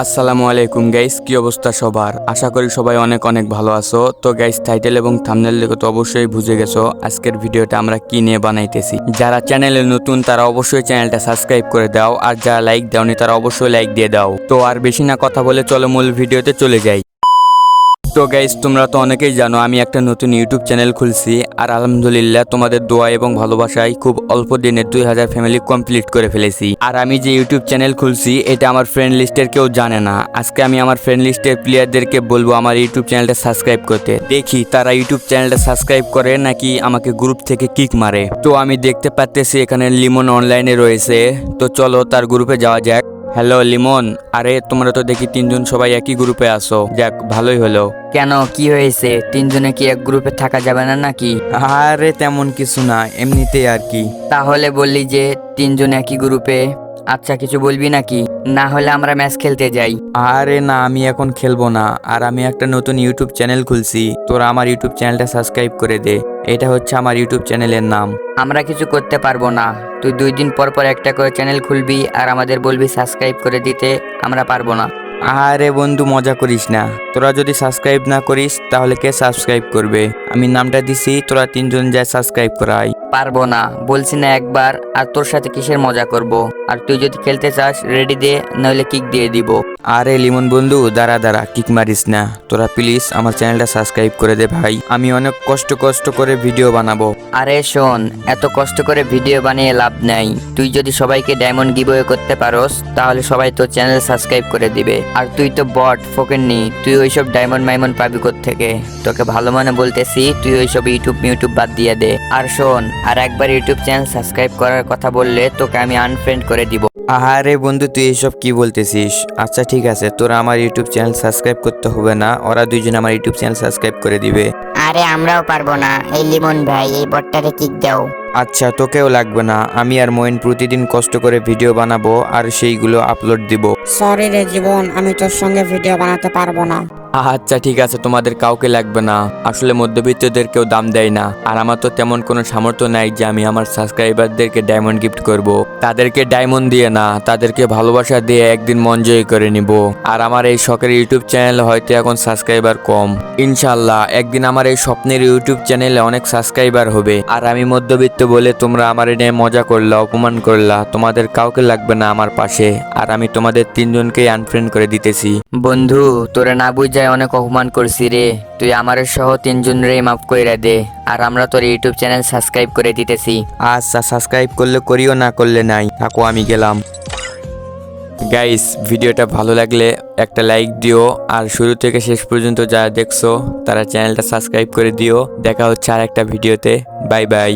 আসসালামু আলাইকুম গাইস কি অবস্থা সবার? আশা করি সবাই অনেক অনেক ভালো আছো। তো গাইস টাইটেল এবং থাম্বনেল দেখে তো অবশ্যই বুঝে গেছো আজকের ভিডিওটা আমরা কি নিয়ে বানাইতেছি। যারা চ্যানেলে নতুন, তারা অবশ্যই চ্যানেলটা সাবস্ক্রাইব করে দাও, আর যারা লাইক দাওনি, তারা অবশ্যই লাইক দিয়ে দাও। তো, আর বেশি না কথা বলে চলো মূল ভিডিওতে চলে যাই। তো গাইস তোমরা তো অনেকেই জানো, আমি একটা নতুন ইউটিউব চ্যানেল খুলছি। আর আলহামদুলিল্লাহ, তোমাদের দোয়া এবং ভালোবাসায় খুব অল্প দিনে দুই হাজার ফ্যামিলি কমপ্লিট করে ফেলেছি। আর আমি যে ইউটিউব চ্যানেল খুলছি, এটা আমার ফ্রেন্ড লিস্টের কেউ জানে না। আজকে আমি আমার ফ্রেন্ড লিস্টের প্লেয়ারদেরকে বলব আমার ইউটিউব চ্যানেলটা সাবস্ক্রাইব করতে। দেখি, তারা ইউটিউব চ্যানেলটা সাবস্ক্রাইব করে নাকি আমাকে গ্রুপ থেকে কিক মারে। তো আমি দেখতে পাচ্তেছি এখানে লিমন অনলাইনে রয়েছে। তো চলো, তার গ্রুপে যাওয়া যাক। হ্যালো লিমন আরে তোমরা তো দেখি তিনজন সবাই একই গ্রুপে আসো যাক ভালোই হলো। কেন? কি হয়েছে? তিনজনে কি এক গ্রুপে থাকা যাবে না নাকি? আরে তেমন কিছু না। এমনিতেই আর কি। তাহলে বললি যে তিনজন একই গ্রুপে আচ্ছা কিছু বলবি নাকি? না হলে আমরা ম্যাচ খেলতে যাই। আরে না আমি এখন খেলব না। আর আমি একটা নতুন ইউটিউব চ্যানেল খুলছি। তোরা আমার ইউটিউব চ্যানেলটা সাবস্ক্রাইব করে দে। এটা হচ্ছে আমার ইউটিউব চ্যানেলের নাম। আমরা কিছু করতে পারব না। তুই দুই দিন পর পর একটা করে চ্যানেল খুলবি আর আমাদের বলবি সাবস্ক্রাইব করে দিতে আমরা পারব না। আরে বন্ধু মজা করিস না। তোরা যদি সাবস্ক্রাইব না করিস তাহলে কে সাবস্ক্রাইব করবে? আমি নামটা দিছি তোরা তিনজন যায় সাবস্ক্রাইব করাই। পারব না। বলছি না একবার, আর তোর সাথে কিসের মজা করব? আর তুই যদি খেলতে চাস রেডি দে, নইলে কিক দিয়ে দিব। আরে লিমন বন্ধু, দাঁড়া দাঁড়া কিক মারিস না। তোরা প্লিজ আমার চ্যানেলটা সাবস্ক্রাইব করে দে ভাই। আমি অনেক কষ্ট কষ্ট করে ভিডিও বানাবো। আরে শোন, এত কষ্ট করে ভিডিও বানিয়ে লাভ নাই। তুই যদি সবাইকে ডায়মন্ড গিভওয়ে করতে পারোস, তাহলে সবাই তোর চ্যানেল সাবস্ক্রাইব করে দিবে। আর তুই তো বট, ফোকেননি, তুই ওইসব ডায়মন্ড মাইমন্ড পাবি থেকে তোকে ভালো মনে বলতেছি, তুই ওইসব ইউটিউব ইউটিউব বাদ দিয়ে দে। আর শোন, আর একবার ইউটিউব চ্যানেল সাবস্ক্রাইব করার কথা বললে তোকে আমি আনফ্রেন্ড করে দিব। আরে বন্ধু তুই এসব কি বলতেছিস? আচ্ছা ঠিক আছে তোরা আমার ইউটিউব চ্যানেল সাবস্ক্রাইব করতে হবে না ওরা দুইজন আমার ইউটিউব চ্যানেল সাবস্ক্রাইব করে দিবে। আরে আমরাও পারব না এই লিমন ভাই এই বটটারে কিক দাও। আচ্ছা তোকেও লাগবে না আমি আর মইন প্রতিদিন কষ্ট করে ভিডিও বানাবো আর সেইগুলো আপলোড দিব। সরি রে জীবন আমি তোর সঙ্গে ভিডিও বানাতে পারব না। আচ্ছা ঠিক আছে, তোমাদের কাউকে লাগবে না। আসলে মধ্যবিত্তদের কেউ দাম দেয় না। আর আমার তো তেমন কোনো সামর্থ্য নাই যে আমি আমার সাবস্ক্রাইবারদেরকে ডায়মন্ড গিফট করব। তাদেরকে ডায়মন্ড দিয়ে না, তাদেরকে ভালোবাসা দিয়ে একদিন মন জয় করে নিব। আর আমার এই শখের ইউটিউব চ্যানেল হয়তো এখন সাবস্ক্রাইবার কম। ইনশাল্লাহ একদিন আমার এই স্বপ্নের ইউটিউব চ্যানেলে অনেক সাবস্ক্রাইবার হবে। আর আমি মধ্যবিত্ত বলে তোমরা আমার এনে মজা করলা, অপমান করলা, তোমাদের কাউকে লাগবে না আমার পাশে। আর আমি তোমাদের তিনজনকেই আনফ্রেন্ড করে দিতেছি। বন্ধু তোরে না বুঝায় অনেক অপমান করছি রে। তুই আমার সহ তিনজন রে মাফ কইরা দে আর আমরা তোর ইউটিউব চ্যানেল সাবস্ক্রাইব করে দিতেছি। আচ্ছা সাবস্ক্রাইব করলে করিও না করলে নাই। থাকো আমি গেলাম। গাইস ভিডিওটা ভালো লাগলে একটা লাইক দিও আর শুরু থেকে শেষ পর্যন্ত যারা দেখছ তারা চ্যানেলটা সাবস্ক্রাইব করে দিও। দেখা হচ্ছে আর একটা ভিডিওতে। Bye bye